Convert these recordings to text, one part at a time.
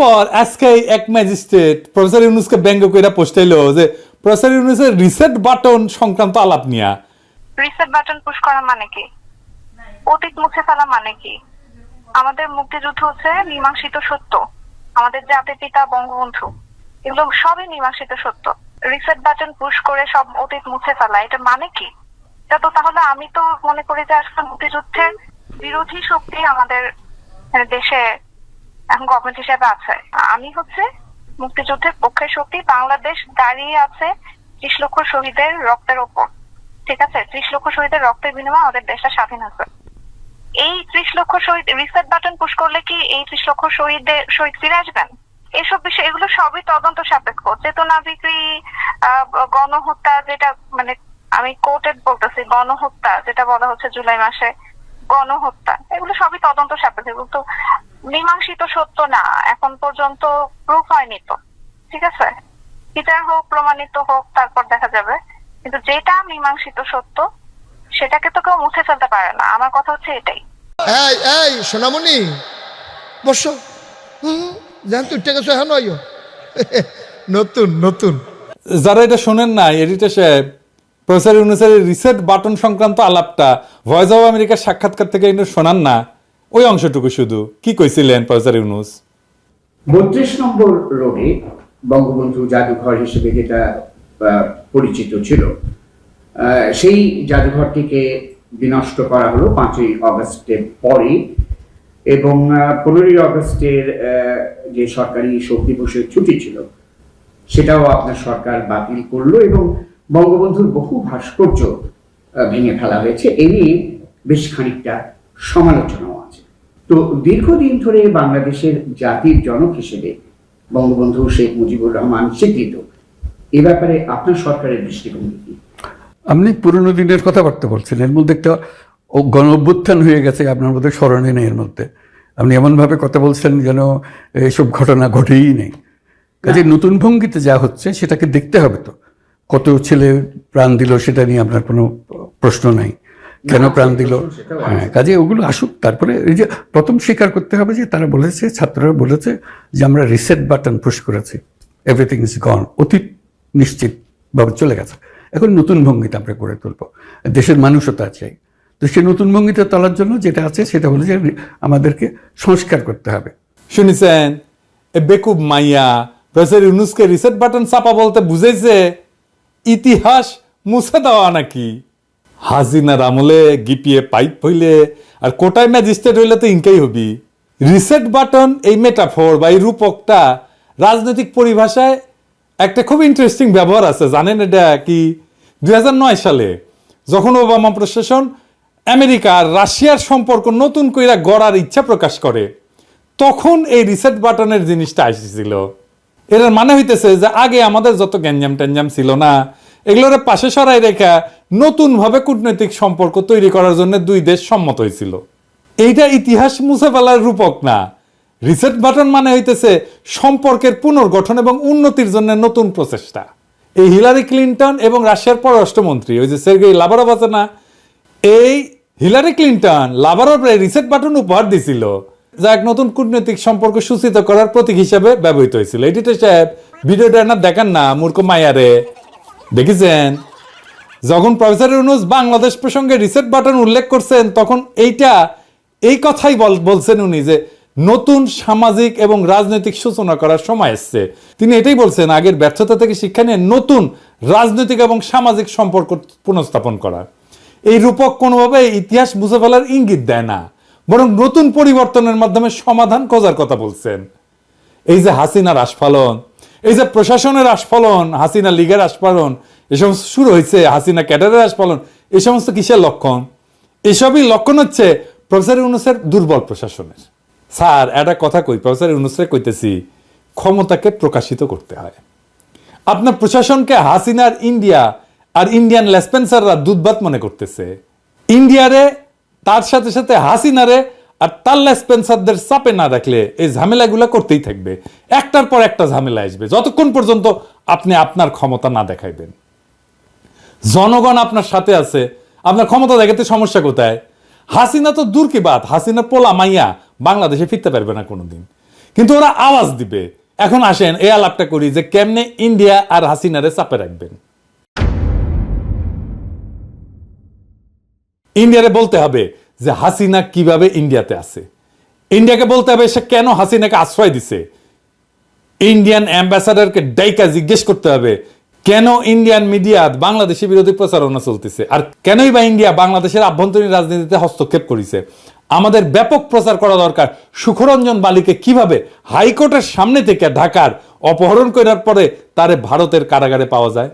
পর আজকে এক ম্যাজিস্ট্রেট প্রফেসর ইউনুসকে ব্যঙ্গ কইরা পোস্টাইলো যে, প্রফেসর ইউনুসের রিসেট বাটন সংক্রান্ত আলাপ নিয়া। রিসেট বাটন পুশ করা মানে কি? অতীত মুছে ফেলা মানে কি? আমাদের মুক্তিযুদ্ধ হচ্ছে মীমাংসিত সত্য। আমাদের জাতির পিতা, বঙ্গবন্ধু, এগুলো সবই মীমাংসিত সত্য। রিসেট বাটন পুশ করে সব অতীত মুছে ফেলা, এটা মানে কি? এটা তো তাহলে আমি তো মনে করি যে আসলে মুক্তিযুদ্ধের বিরোধী শক্তি আমাদের দেশে এখন গভর্নমেন্ট হিসেবে আছে। আমি হচ্ছে মুক্তিযুদ্ধের পক্ষের শক্তি, বাংলাদেশ দাঁড়িয়ে আছে ত্রিশ লক্ষ শহীদের রক্তের ওপর। ঠিক আছে? ত্রিশ লক্ষ শহীদের রক্তের বিনিময়ে আমাদের দেশটা স্বাধীন আছে। এই ত্রিশ লক্ষ শহীদ রিসেট বাটন পুশ করলে কি এই ত্রিশ লক্ষ শহীদদের, শহীদ ফিরে আসবেন? এসব বিষয়, এগুলো সবই তদন্ত সাপেক্ষ। চেতনা বিক্রি গণহত্যা যেটা মানে আমি কোর্টেড বলতেছি, গণহত্যা যেটা বলা হচ্ছে জুলাই মাসে, গণহত্যা, এগুলো সবই তদন্ত সাপেক্ষ। এগুলো তো মীমাংসিত সত্য না এখন পর্যন্ত প্রুফ হয়নি তো ঠিক আছে? বিচার হোক প্রমাণিত হোক তারপর দেখা যাবে। কিন্তু যেটা মীমাংসিত সত্য সেটাকে তো কেউ মুছে ফেলতে পারে না। আমার কথা হচ্ছে এটাই। এই এই সোনামণি বসো। হুম জান তুই টেকে হ্যাঁ নয় নতুন নতুন। যারা এটা শোনেন না এডিটর সাহেব প্রফেসর ইউনুসের রিসেট বাটন সংক্রান্ত আলাপটা ভয়েস অফ আমেরিকার সাক্ষাৎকার থেকে এটা শোনান না। ওই অংশটুকু শুধু। কি কইছিলেন প্রফেসর ইউনুস? বত্রিশ নম্বর রোডে বঙ্গবন্ধু জাদুঘর হিসেবে যেটা পরিচিত ছিল সেই জাদুঘরটিকে বিনষ্ট করা হলো পাঁচই অগস্টের পরে এবং পনেরোই অগস্টের যে সরকারি শোক দিবসের ছুটি ছিল, সেটাও আপনার সরকার বাতিল করল এবং বঙ্গবন্ধুর বহু ভাস্কর্য ভেঙে ফেলা হয়েছে। এ নিয়ে বেশ খানিকটা সমালোচনাও আছে। তো দীর্ঘদিন ধরে বাংলাদেশের জাতির জনক হিসেবে বঙ্গবন্ধু শেখ মুজিবুর রহমান স্বীকৃত। এ ব্যাপারে আপনার সরকারের দৃষ্টিভঙ্গি কি? আপনি পুরনো দিনের কথাবার্তা বলছেন এর মধ্যে একটা গণ অভ্যুত্থান হয়ে গেছে আপনার মধ্যে স্মরণে নেই এর মধ্যে। আপনি এমনভাবে কথা বলছেন যেন এইসব ঘটনা ঘটেই নেই। কাজে নতুন ভঙ্গিতে যা হচ্ছে সেটাকে দেখতে হবে তো। কত ছেলে প্রাণ দিল সেটা নিয়ে আপনার কোনো প্রশ্ন নাই। কেন প্রাণ দিল? হ্যাঁ কাজে ওগুলো আসুক। তারপরে এই যে প্রথম স্বীকার করতে হবে যে তারা বলেছে ছাত্ররা বলেছে যে আমরা রিসেট বাটন পুশ করেছি। এভরিথিং ইজ গন অতীত নিশ্চিতভাবে চলে গেছে। এখন নতুন ভঙ্গিতে আমরা করে তুলব। দেশের মানুষও তা চাই। তো সেই নতুন ভঙ্গিতে তোলার জন্য যেটা আছে সেটা হলো যে আমাদেরকে সংস্কার করতে হবে। শুনেছেন এ বেকুব মাইয়া প্রফেসর ইউনুসকে রিসেট বাটন চাপা বলতে বুঝেছে ইতিহাস মুছে দেওয়া নাকি? হাজিনার আমলে গিপিয়ে পাইপ হইলে, আর কোটায় ম্যাজিস্ট্রেট হইলে তো ইনকাই হবি। রিসেট বাটন এই মেটাফোর বা এই রূপকটা রাজনৈতিক পরিভাষায় একটা খুব ইন্টারেস্টিং ব্যবহার আছে। জানেন এটা কি? দুই সালে যখন ওবামা প্রশাসন আমেরিকা আর রাশিয়ার সম্পর্ক নতুন কইরা গড়ার ইচ্ছা প্রকাশ করে, তখন এই রিসেট বাটনের জিনিসটা আসছিল। এর মানে হইতেছে যে আগে আমাদের যত গ্যাঞ্জাম ট্যাঞ্জাম ছিল না, এগুলোর পাশে সরাই রেখা নতুন ভাবে কূটনৈতিক সম্পর্ক তৈরি করার জন্য দুই দেশ সম্মত হয়েছিল। এইটা ইতিহাস মুছে ফেলার রূপক না। রিসেট বাটন মানে হইতেছে সম্পর্কের পুনর্গঠন এবং উন্নতির জন্য নতুন প্রচেষ্টা। এই হিলারি ক্লিন্টন এবং রাশিয়ার পররাষ্ট্রমন্ত্রী, ওই যে সের্গেই লাভারভ আছে না, এই হিলারি ক্লিন্টন লাভারভরে রিসেট বাটন উপহার দিছিল। যা এক নতুন কূটনৈতিক সম্পর্ক সূচিত করার প্রতীক হিসাবে ব্যবহৃত হয়েছিল। এডিটর সাহেব, ভিডিওটা না দেখান না, মূর্খ মায়ারে দেখেছেন? যখন প্রফেসর ইউনুস বাংলাদেশ প্রসঙ্গে রিসেট বাটন উল্লেখ করছেন, তখন এইটা, এই কথাই বলছেন উনি যে নতুন সামাজিক এবং রাজনৈতিক সূচনা করার সময় এসছে। তিনি এটাই বলছেন, আগের ব্যর্থতা থেকে শিক্ষা নিয়ে নতুন রাজনৈতিক এবং সামাজিক সম্পর্ক পুনঃস্থাপন করা। এই রূপক কোনোভাবে ইতিহাস বুঝে ফেলার ইঙ্গিত দেয় না, বরং নতুন পরিবর্তনের মাধ্যমে সমাধান খোঁজার কথা বলছেন। এই যে হাসিনার আস্ফালন, এই যে প্রশাসনের আস্ফালন, হাসিনা লীগের আস্ফালন এ সমস্ত শুরু হয়েছে হাসিনা ক্যাডারের আস্ফালন, এই সমস্ত কিসের লক্ষণ? এসবই লক্ষণ হচ্ছে প্রফেসর ইউনুসের দুর্বল প্রশাসনের। স্যার, একটা কথা কই, প্রফেসর ইউনুসের কইতেছি, ক্ষমতাকে প্রকাশিত করতে হয়। আপনার প্রশাসনকে হাসিনার ইন্ডিয়া আর ইন্ডিয়ান লেসপেন্সাররা দুধবাত মনে করতেছে। ইন্ডিয়ারে, তার সাথে সাথে হাসিনারে আর তার লেসপেন্সারদের চাপে না রাখলে এই ঝামেলাগুলো করতেই থাকবে। একটার পর একটা ঝামেলা আসবে। যতক্ষণ পর্যন্ত আপনি আপনার ক্ষমতা না দেখাইবেন। জনগণ আপনার সাথে আছে, আপনার ক্ষমতা দেখাতে সমস্যা কোথায়? হাসিনা তো দূর কি বাদ হাসিনা পোলা মাইয়া, বাংলাদেশে ফিরতে পারবে না কোনোদিন। কিন্তু ওরা আওয়াজ দিবে। এখন আসেন এই আলাপটা করি যে কেমনে ইন্ডিয়া আর হাসিনারে চাপে রাখবেন। ইন্ডিয়ারে বলতে হবে যে হাসিনা কীভাবে ইন্ডিয়াতে আছে। ইন্ডিয়াকে বলতে হবে সে কেন হাসিনাকে আশ্রয় দিছে। ইন্ডিয়ান অ্যাম্বাসাডারকে ডাইকা জিজ্ঞেস করতে হবে কেন ইন্ডিয়ান মিডিয়া বাংলাদেশের বিরোধী প্রচারণা চলতেছে? আর কেনই বা ইন্ডিয়া বাংলাদেশের আভ্যন্তরীণ রাজনীতিতে হস্তক্ষেপ করেছে? আমাদের ব্যাপক প্রচার করা দরকার। সুখরঞ্জন বালিকে কীভাবে হাইকোর্টের সামনে থেকে ঢাকার অপহরণ করার পরে তারে ভারতের কারাগারে পাওয়া যায়?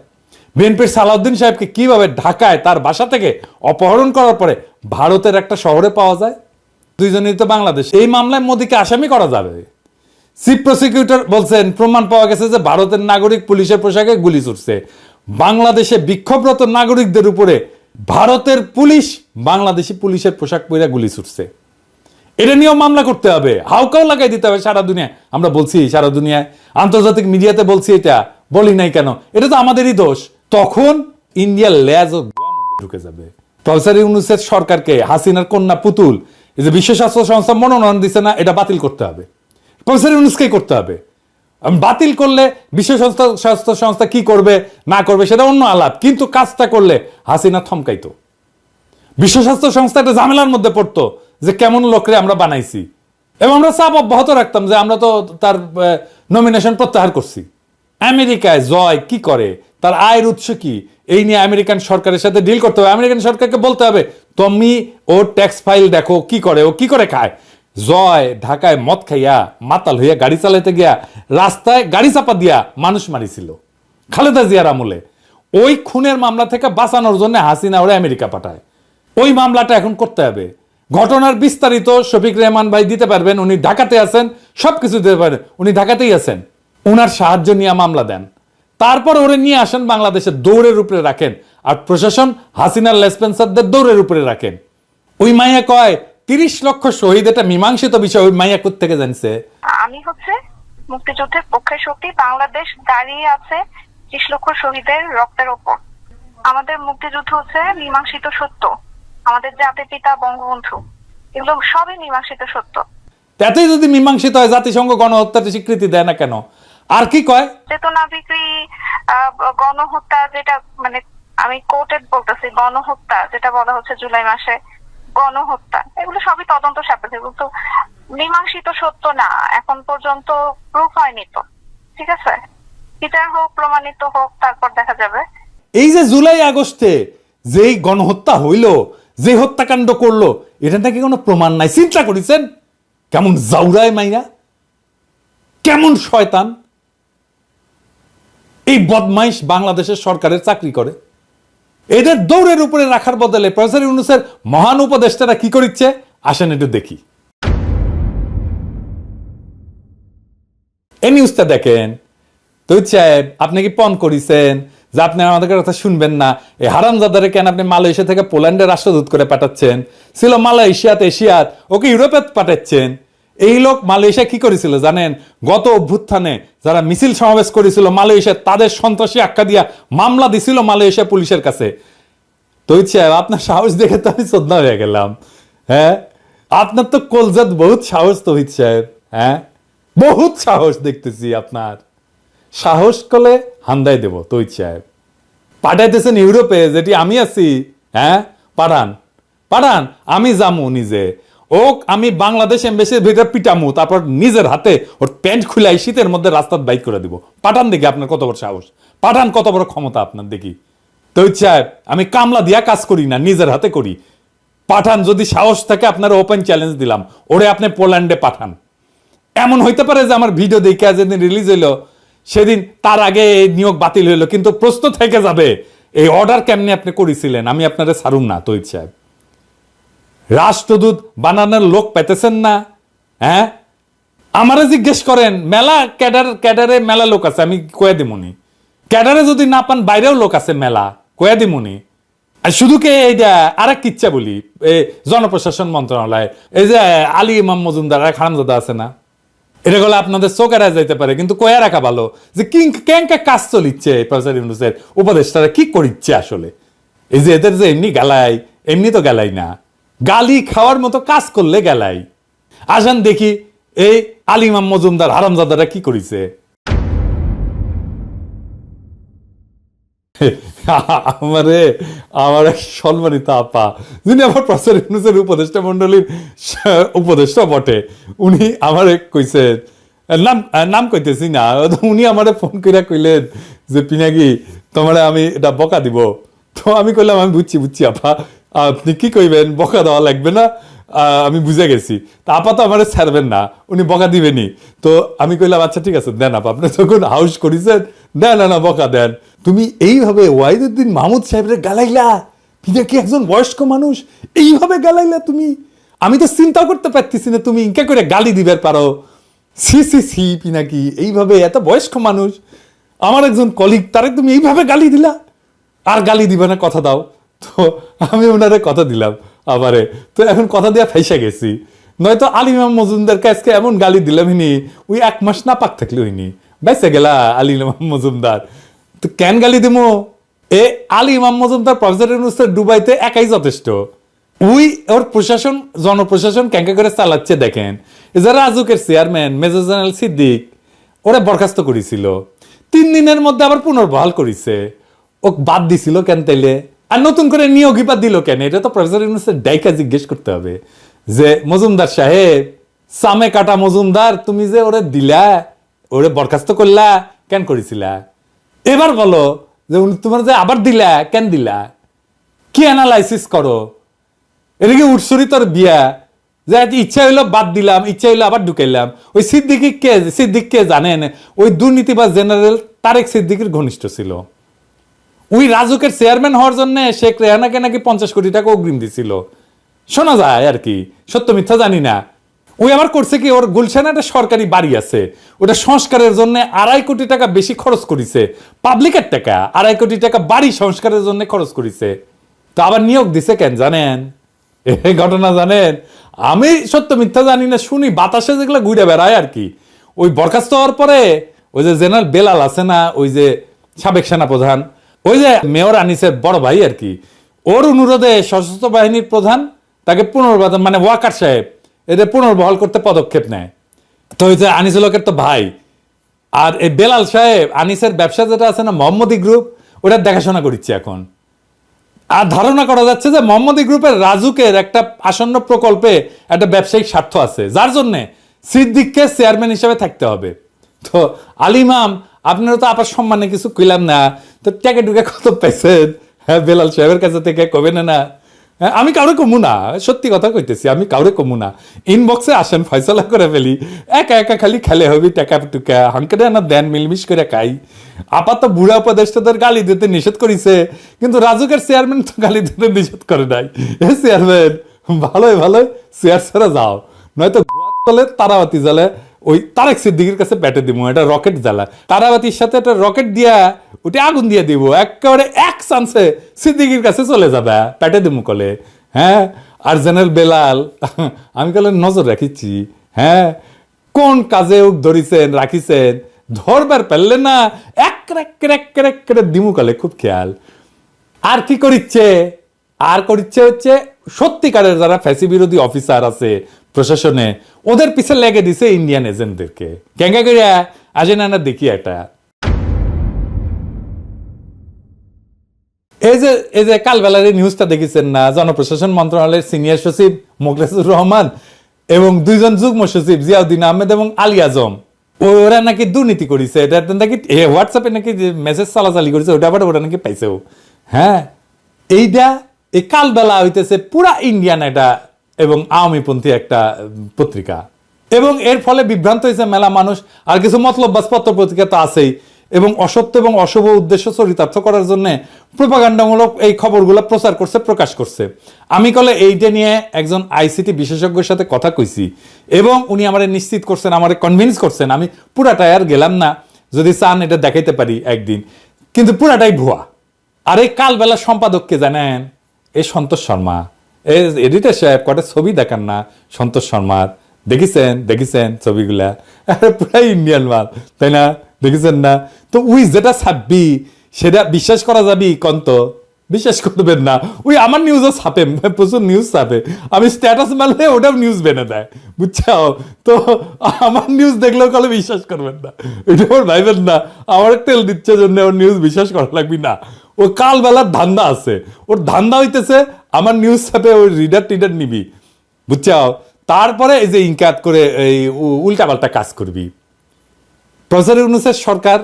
বিএনপির সালাউদ্দিন সাহেবকে কীভাবে ঢাকায় তার বাসা থেকে অপহরণ করার পরে ভারতের একটা শহরে পাওয়া যায়? দুইজনই তো বাংলাদেশ। এই মামলায় মোদীকে আসামি করা যাবে। চিফ প্রসিকিউটর বলছেন, প্রমাণ পাওয়া গেছে যে ভারতের নাগরিক পুলিশের পোশাকে গুলি ছুটছে। বাংলাদেশে বিক্ষোভরত নাগরিকদের উপরে ভারতের পুলিশ বাংলাদেশি পুলিশের পোশাক পরে গুলি ছুটছে। এটা নিয়েও মামলা করতে হবে। হাউকাও লাগাই দিতে হবে সারা দুনিয়ায়। আমরা বলছি, সারা দুনিয়ায়। আন্তর্জাতিক মিডিয়াতে বলছি এটা। বলি নাই কেন? এটা তো আমাদেরই দোষ। তখন ইন্ডিয়ার ল্যাজ ও ঢুকে যাবে। প্রফেসর ইউনুসের সরকারকে হাসিনার কন্যা পুতুল, এই যে বিশ্ব স্বাস্থ্য সংস্থা মনোনয়ন দিচ্ছে না, এটা বাতিল করতে হবে। প্রফেসর ইউনুসকেই করতে হবে? বাতিল করলে বিশ্ব সংস্থা স্বাস্থ্য সংস্থা কি করবে, না করবে, সেটা অন্য আলাপ। কিন্তু কাজটা করলে হাসিনা থমকাইতো। বিশ্ব স্বাস্থ্য সংস্থা একটা ঝামেলার মধ্যে পড়তো যে কেমন লোকরে আমরা বানাইছি। এবং আমরা চাপ অব্যাহত রাখতাম যে আমরা তো তার নমিনেশন প্রত্যাহার করছি। আমেরিকায় জয় কি করে? তার আয়ের উৎস কি? এই নিয়ে আমেরিকান সরকারের সাথে ডিল করতে হবে। আমেরিকান সরকারকে বলতে হবে, তুমি ওর ট্যাক্স ফাইল দেখো, কি করে? ও কি করে খায়? জয়, ঢাকায় মদ খাইয়া, মাতাল হইয়া, গাড়ি চালাইতে গিয়া, রাস্তায় গাড়ি চাপা দিয়া মানুষ মারিছিল। খালেদা জিয়ার আমলে। ওই খুনের মামলা থেকে বাঁচানোর জন্য হাসিনা ওরা আমেরিকা পাঠায়। ওই মামলাটা এখন করতে হবে। ঘটনার বিস্তারিত শফিক রেহমান ভাই দিতে পারবেন, উনি ঢাকাতে আছেন, সবকিছু দিতে পারেন উনি ঢাকাতেই আছেন। উনার সাহায্য নিয়ে মামলা দেন। তারপর ওরে নিয়ে আসেন বাংলাদেশের দৌড়ের উপরে রাখেন। আর প্রশাসন হাসিনার লেসপেন্সারদের দৌড়ের উপরে রাখেন। ওই মাইয়া কয় তিরিশ লক্ষ শহীদ এটা মীমাংসিত বিষয় ওই মাইয়া থেকে জানছে? আমি হচ্ছে মুক্তিযুদ্ধের পক্ষে শক্তি বাংলাদেশ দাঁড়িয়ে আছে ত্রিশ লক্ষ শহীদের রক্তের ওপর। আমাদের মুক্তিযুদ্ধ হচ্ছে মীমাংসিত সত্য। আমাদের জাতির পিতা বঙ্গবন্ধু এগুলো সবই মীমাংসিত সত্য। তাতেই যদি মীমাংসিত হয় জাতিসংঘ গণহত্যার স্বীকৃতি দেয় না কেন? আর কি কয়? চেতনা বিক্রি গণহত্যা যেটা মানে আমি কোর্টেড বলতেছি গণহত্যা যেটা বলা হচ্ছে জুলাই মাসে গণহত্যা, এগুলো সবই তদন্ত সাপেক্ষে, কিন্তু মীমাংসিত সত্য না, এখন পর্যন্ত প্রুফ হয়নি তো, ঠিক আছে? বিচার হোক, প্রমাণিত হোক, তারপর দেখা যাবে। এই যে জুলাই আগস্টে যেই গণহত্যা হইল যে হত্যাকাণ্ড করল, এটা নাকি কোনো প্রমাণ নাই। চিন্তা করেছেন? কেমন জাউরায় মাইয়া কেমন শয়তান? এই বদমাইশ বাংলাদেশের সরকারের চাকরি করে। এদের দৌড়ের উপরে রাখার বদলে প্রফেসর ইউনুসের মহান উপদেষ্টারা কি করিচ্ছে? আসেন একটু দেখি। এই নিউজটা দেখেন। তো সাহেব, আপনি কি পণ করিছেন? যে আপনি আমাদের কথা শুনবেন না। এই হারামজাদারে কেন আপনি মালয়েশিয়া থেকে পোল্যান্ডের রাষ্ট্রদূত করে পাঠাচ্ছেন? ছিল মালয়েশিয়াতে, এশিয়াত, ওকে ইউরোপে পাঠাচ্ছেন। এই লোক মালয়েশিয়া কি করেছিল জানেন? গত অভ্যুত্থানে যারা মিছিল সমাবেশ করেছিল মালয়েশিয়া, তাদের সন্ত্রাসী আখ্যা দিয়া মামলা দিছিল মালয়েশিয়া পুলিশের কাছে। তৈত সাহেব, আপনার সাহস দেখে তো আমি শ্রদ্ধা হয়ে গেলাম। হ্যাঁ? আপনার তো কলজাত বহুত সাহস তহিত সাহেব হ্যাঁ? বহুত সাহস দেখতেছি আপনার। সাহস কলে হান্দাই দেব তৈত সাহেব। পাঠাইতেছেন ইউরোপে, যেটি আমি আছি হ্যাঁ? পাঠান পাঠান, আমি যামু নিজে। ও আমি বাংলাদেশ এম্বাসির ভিতরে পিটামু, তারপর নিজের হাতে ওর প্যান্ট খুলাই শীতের মধ্যে রাস্তার বাইক করে দিব। পাঠান দেখি আপনার কত বড় সাহস। পাঠান কত বড় ক্ষমতা আপনার দেখি। তো সাহেব, আমি কামলা দিয়া কাজ করি না, নিজের হাতে করি। পাঠান, যদি সাহস থাকে আপনার ওপেন চ্যালেঞ্জ দিলাম, ওরে আপনি পোল্যান্ডে পাঠান। এমন হইতে পারে যে আমার ভিডিও দেখে যেদিন রিলিজ হইল, সেদিন তার আগে নিয়োগ বাতিল হইল, কিন্তু প্রশ্ন থেকে যাবে। এই অর্ডার কেমনে আপনি করেছিলেন, আমি আপনারা সারুম না তৈত সাহেব। রাষ্ট্রদূত বানানোর লোক পেতেছেন না হ্যাঁ? আমারে জিজ্ঞেস করেন, মেলা ক্যাডার, ক্যাডারে মেলা লোক আছে, আমি কয়ে দিমুনি। ক্যাডারে যদি না পান, বাইরেও লোক আছে মেলা, কয়ে দিমুনি। আর শুধু কে এইটা আরেক কিচ্ছা বলি, এই জনপ্রশাসন মন্ত্রণালয়, এই যে আলী ইমাম মজুমদার আর খানজাদা আছে না এটা গেলে আপনাদের চোখেরা যাইতে পারে, কিন্তু কয়ে রাখা ভালো যে কি কেঙ্কা কাজ চলিচ্ছে প্রফেসর ইউনুসের উপদেষ্টারা কি করিচ্ছে আসলে? এই যে এদের যে এমনি গেলাই, এমনি তো গেলাই না। গালি খাওয়ার মতো কাজ করলে গেলাই। আসেন দেখি এই আলিমাম মজুমদার হারামজাদারা কি করিছে। আমারে, আমার এক সম্মানিত আপা, যিনি আমার প্রফেসর ইউনুসের উপদেষ্টা মন্ডলীর উপদেষ্টা বটে, উনি আমার কইছেন নাম নাম কইতেছি না, উনি আমারে ফোন কইরা কইলেন যে, পিনাকি, তোমারে আমি এটা বকা দিব। তো আমি কইলাম, আমি বুঝছি বুঝছি আপা আপনি কি কইবেন? বকা দেওয়া লাগবে না। আমি বুঝে গেছি। তা আপা আমার ছাড়বেন না। উনি বকা দিবেনি তো আমি কইলাম আচ্ছা ঠিক আছে, দেন আপা। আপনি যখন হাউস করেছেন দেন না না, বকা দেন। তুমি এইভাবে ওয়াহিদুদ্দিন মাহমুদ সাহেবের গালাইলা? পিনা কি একজন বয়স্ক মানুষ? এইভাবে গালাইলা তুমি? আমি তো চিন্তাও করতে পারতেছি না তুমি ইনকা করে গালি দিবার পারো। সি সি সি পিনাকি এইভাবে এত বয়স্ক মানুষ। আমার একজন কলিগ তারে তুমি এইভাবে গালি দিলা? আর গালি দিবে না, কথা দাও। তো আমি ওনারে কথা দিলাম আবারে। তো এখন কথা দিয়া ফাইসা গেছি। নয়তো আলিমাম মজুমদারকে আজকে এমন গালি দিলাম হিনি, ওই এক মাস না পাক থাকলে হইনি বাইসে গেলা আলিমাম মজুমদার। তো কেন গালি দিমো? এ আলী ইমাম মজুমদার প্রফেসর ইউনুসের ডুবাইতে একাই যথেষ্ট। ওই ওর প্রশাসন, জনপ্রশাসন ক্যাঙ্কা করে চালাচ্ছে দেখেন। এই যে রাজুকের চেয়ারম্যান, মেজর জেনারেল সিদ্দিক, ওরা বরখাস্ত করেছিল। তিন দিনের মধ্যে আবার পুনর্বহাল করেছে। ও বাদ দিছিল কেন তাইলে? আর নতুন করে নিয়োগই বা দিল কেন? এটা তো প্রফেসর ইউনুসের ডাইকা জিজ্ঞেস করতে হবে। যে, মজুমদার সাহেব, সামে কাটা মজুমদার, তুমি যে ওরে দিলা, ওরে বরখাস্ত করলা, কেন করেছিলা? এবার বলো যে তোমার যে আবার দিলা, কেন দিলা? কি অ্যানালাইসিস করো? এটা কি উৎসরি তোর বিয়া? যে ইচ্ছা হইল বাদ দিলাম, ইচ্ছা হইল আবার ঢুকাইলাম। ওই সিদ্দিকি কে, সিদ্দিক কে জানেন? ওই দুর্নীতিবাজ জেনারেল তারেক সিদ্দিকির ঘনিষ্ঠ ছিল। ওই রাজুকের চেয়ারম্যান হওয়ার জন্য শেখ রেহানাকে নাকি পঞ্চাশ কোটি টাকা অগ্রিম দিছিল। শোনা যায় আর কি, সত্য মিথ্যা জানি না। ওই আবার করছে কি, ওর গুলশানে একটা সরকারি বাড়ি আছে, ওটা সংস্কারের জন্য আড়াই কোটি টাকা বেশি খরচ করেছে। পাবলিকের টাকা, আড়াই কোটি টাকা বাড়ি সংস্কারের জন্য খরচ করেছে। তো আবার নিয়োগ দিছে কেন জানেন? এই ঘটনা জানেন? আমি সত্য মিথ্যা জানি না, শুনি বাতাসে যেগুলো ঘুরে বেড়ায় আর কি। ওই বরখাস্ত হওয়ার পরে ওই যে জেনারেল বেলাল আছে না, ওই যে সাবেক সেনাপ্রধান ওই যে মেয়র আনিসের বড় ভাই আর কি। ওর অনুরোধে সশস্ত্র বাহিনীর প্রধান তাকে পুনর্বাদন মানে ওয়াকার সাহেব, এদের পুনর্বহাল করতে পদক্ষেপ নেয়। তো ওই যে আনিসুল হকের তো ভাই। আর এই বেলাল সাহেব, আনিসের ব্যবসা যেটা আছে না, মোহাম্মদী গ্রুপ, ওটা দেখাশোনা করছে এখন। আর ধারণা করা যাচ্ছে যে মোহাম্মদী গ্রুপের রাজুকের একটা আসন্ন প্রকল্পে একটা ব্যবসায়িক স্বার্থ আছে। যার জন্য সিদ্দিককে চেয়ারম্যান হিসেবে থাকতে হবে। তো আলিমাম আপনারা তো আপার সম্মানে কিছু কইলাম না। তো ট্যাকে টুকে কত পাইছেন হ্যাঁ বেলাল সাহেবের কাছে থেকে কবে না না? হ্যাঁ, আমি কাউরে কমু না। সত্যি কথা কইতেছি আমি কাউরে কমু না। ইনবক্সে আসেন ফয়সলা করে ফেলি। একা একা খালি খেলে হবি টাকা টুকা। হাঙ্কেটে না দেন মিলমিশ করে খাই। আপাতত বুড়া উপদেষ্টাদের গালি দিতে নিষেধ করিছে কিন্তু রাজুকের চেয়ারম্যান তো গালি দিতে নিষেধ করে নাই। এ চেয়ারম্যান ভালোই ভালোই চেয়ার ছেড়ে যাও। নয়তো গোয়াত তারাবাতি জ্বালে ওই তারেক সিদ্দিকির কাছে ব্যাটে দিব এটা রকেট জ্বালা তারাবাতির সাথে একটা রকেট দিয়া ওটা আগুন দিয়ে দিব, একেবারে এক চান্সে সিদ্দিকির কাছে চলে যাবে প্যাটে দিব কলে। হ্যাঁ আর জেনারেল বেলাল, আমি কলে নজর রাখিছি হ্যাঁ কোন কাজে ওক ধরিছেন, রাখিছেন? ধরবার পারলে না এক ক্রেক ক্রেক ক্রেক করে দিমু কলে, খুব খেয়াল। আর কি করিচ্ছে? আর করিচ্ছে হচ্ছে, সত্যিকারের যারা ফ্যাসি বিরোধী অফিসার আছে প্রশাসনে, ওদের পিছে লেগে দিছে ইন্ডিয়ান এজেন্টদেরকে ক্যাঙ্গা করিয়া আজে না দেখি একটা। এই যে এই যে কালবেলার এই নিউজটা দেখেছেন না, জনপ্রশাসন মন্ত্রণালয়ের সিনিয়র সচিব মোখলেসুর রহমান এবং দুইজন যুগ্ম সচিব জিয়াউদ্দিন আহমেদ এবং আলী আজম। ওরা নাকি দুর্নীতি করেছে, এটা নাকি হোয়াটসঅ্যাপে নাকি যে মেসেজ চালাচালি করেছে, ওটা আবার ওরা নাকি পাইছেও। হ্যাঁ এইটা এই কালবেলা হইতেছে পুরা ইন্ডিয়ান এটা এবং আওয়ামীপন্থী একটা পত্রিকা। এবং এর ফলে বিভ্রান্ত হয়েছে মেলা মানুষ। আর কিছু মতলববাজ পত্র পত্রিকা তো আছেই। এবং অসত্য এবং অশুভ উদ্দেশ্য চরিতার্থ করার জন্য প্রপাগান্ডামূলক এই খবরগুলো প্রচার করছে, প্রকাশ করছে। আমি কলে এইটা নিয়ে একজন আইসিটি বিশেষজ্ঞের সাথে কথা কইছি। এবং উনি আমারে নিশ্চিত করছেন, আমারে কনভিন্স করছেন, আমি পুরাটাই আর গেলাম না। যদি চান এটা দেখাইতে পারি একদিন। কিন্তু পুরাটাই ভুয়া। আর এই কালবেলা সম্পাদককে জানেন এই সন্তোষ শর্মা। এডিটার সাহেব কটা ছবি দেখান না? সন্তোষ শর্মার। দেখেছেন? দেখেছেন ছবিগুলা? পুরাই ইন্ডিয়ান মাল। তাই না? দেখেছেন না? তো উই যেটা ছাপবি, সেটা বিশ্বাস করা যাবি, কন্ত। বিশ্বাস করবেন না। ওই আমার নিউজও ছাপে, প্রচুর নিউজ ছাপে। আমি স্ট্যাটাস মারলে ওটাও নিউজ বেনে দেয়। বুঝছ তো আমার নিউজ দেখলেও কলে বিশ্বাস করবেন না। এটা ওর ভাইবেন না। আমার তেল দিচ্ছে জন্য ওর নিউজ বিশ্বাস করা লাগবে না। ও কাল বেলার ধান্দা আছে। ওর ধান্দা হইতেছে আমার নিউজ ছাপে ওই রিডার টিডার নিবি বুঝছ তারপরে এই যে ইনকাত করে এই উল্টা পাল্টা কাজ করবি। প্রফেসর ইউনুসের সরকার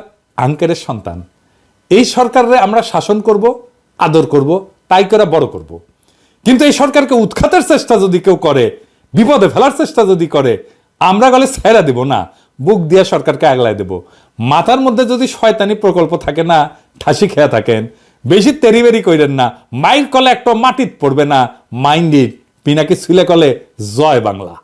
আঙ্কেরের সন্তান। এই সরকারে আমরা শাসন করব, আদর করব, তাই করে বড় করব। কিন্তু এই সরকারকে উৎখাতের চেষ্টা যদি কেউ করে, বিপদে ফেলার চেষ্টা যদি করে, আমরা গলে ছেড়া দেব না, বুক দিয়ে সরকারকে আগলায় দেব। মাথার মধ্যে যদি শয়তানি প্রকল্প থাকে না, ঠাসি খেয়া থাকেন বেশি তেরিবেরি কইরেন না। মাইন্ড কলে একটা মাটিত পড়বে না। মাইন্ডিড পিনাকি ছুলে কলে জয় বাংলা।